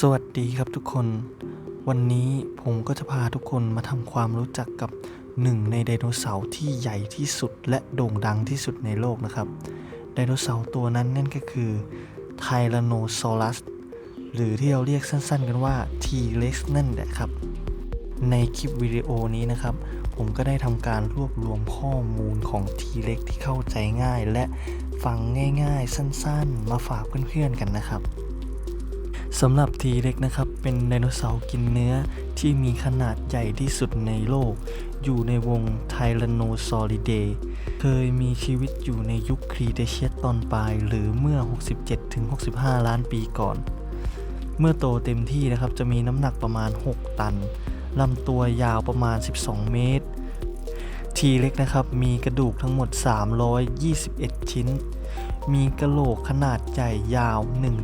สวัสดีครับทุกคน วันนี้ผมก็จะพาทุกคนมาทำความรู้จักกับหนึ่งในไดโนเสาร์ที่ใหญ่ที่สุดและโด่งดังที่สุดในโลกนะครับ ไดโนเสาร์ตัวนั้นนั่นก็คือไทแรโนซอรัส หรือที่เราเรียกสั้นๆ กันว่า T-Rex นั่นแหละครับ ในคลิปวิดีโอนี้นะครับ ผมก็ได้ทำการรวบรวมข้อมูลของ T-Rex ที่เข้าใจง่าย และฟังง่าย ๆ สั้นๆ มาฝากเพื่อนๆกันนะครับ สำหรับ T-Rex นะครับ เป็นไดโนเสาร์กินเนื้อที่มีขนาดใหญ่ที่สุดในโลก อยู่ในวง Tyrannosauridae เคยมีชีวิตอยู่ในยุคครีเทเชียสตอนปลาย หรือเมื่อ 67-65 ล้านปีก่อน เมื่อโตเต็มที่นะครับ จะมีน้ำหนักประมาณ 6 ตันลำตัวยาวประมาณ 12 เมตร T-Rex นะครับ มีกระดูกทั้งหมด 321 ชิ้น มีกระโหลกขนาดใหญ่ยาว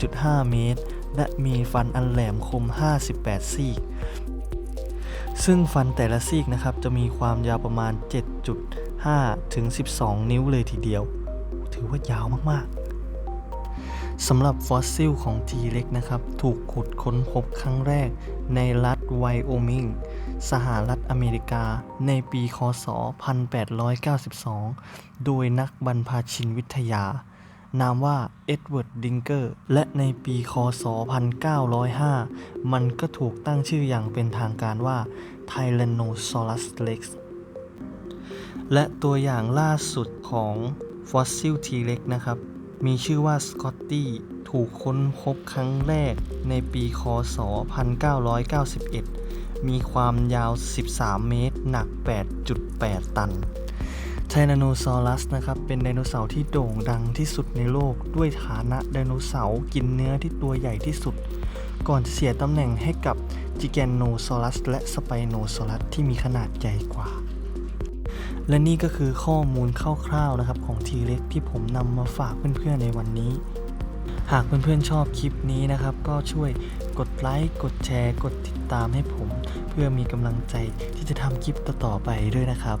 1.5 เมตร และมีฟันอันแหลมคม 58 ซี่ ซึ่งฟันแต่ละซี่นะครับจะมีความยาวประมาณ 7.5 ถึง 12 นิ้วเลยทีเดียว ถือว่ายาวมากๆ สำหรับฟอสซิลของ T-Rex นะครับ ถูกขุดค้นพบครั้งแรกในรัฐไวโอมิง สหรัฐอเมริกา ในปี คศ 1892 โดยนักบรรพชินวิทยา นามว่าเอ็ดเวิร์ดดิงเกอร์ และในปีคศ 1905 มันก็ถูกตั้งชื่ออย่างเป็นทางการว่า Tyrannosaurus Rex และตัวอย่างล่าสุดของฟอสซิล T-Rex นะครับ มีชื่อว่าสกอตตี้ถูกค้นพบครั้งแรกในปีคศ 1991 มีความยาว 13 เมตร หนัก 8.8 ตัน ไทแรนโนซอรัสนะครับ เป็นไดโนเสาร์ที่โด่งดังที่สุดในโลก ด้วยฐานะไดโนเสาร์กินเนื้อที่ตัวใหญ่ที่สุด ก่อนจะเสียตำแหน่งให้กับจิแกนโนซอรัส และสไปโนซอรัสที่มีขนาดใหญ่กว่า และนี่ก็คือข้อมูลคร่าวๆนะครับของ T-Rex ที่ผมนำมาฝากเพื่อนๆในวันนี้ หากเพื่อนๆชอบคลิปนี้นะครับ ก็ช่วยกดไลค์กดแชร์ กดติดตามให้ผม เพื่อมีกำลังใจที่จะทำคลิปต่อๆไปด้วยนะครับ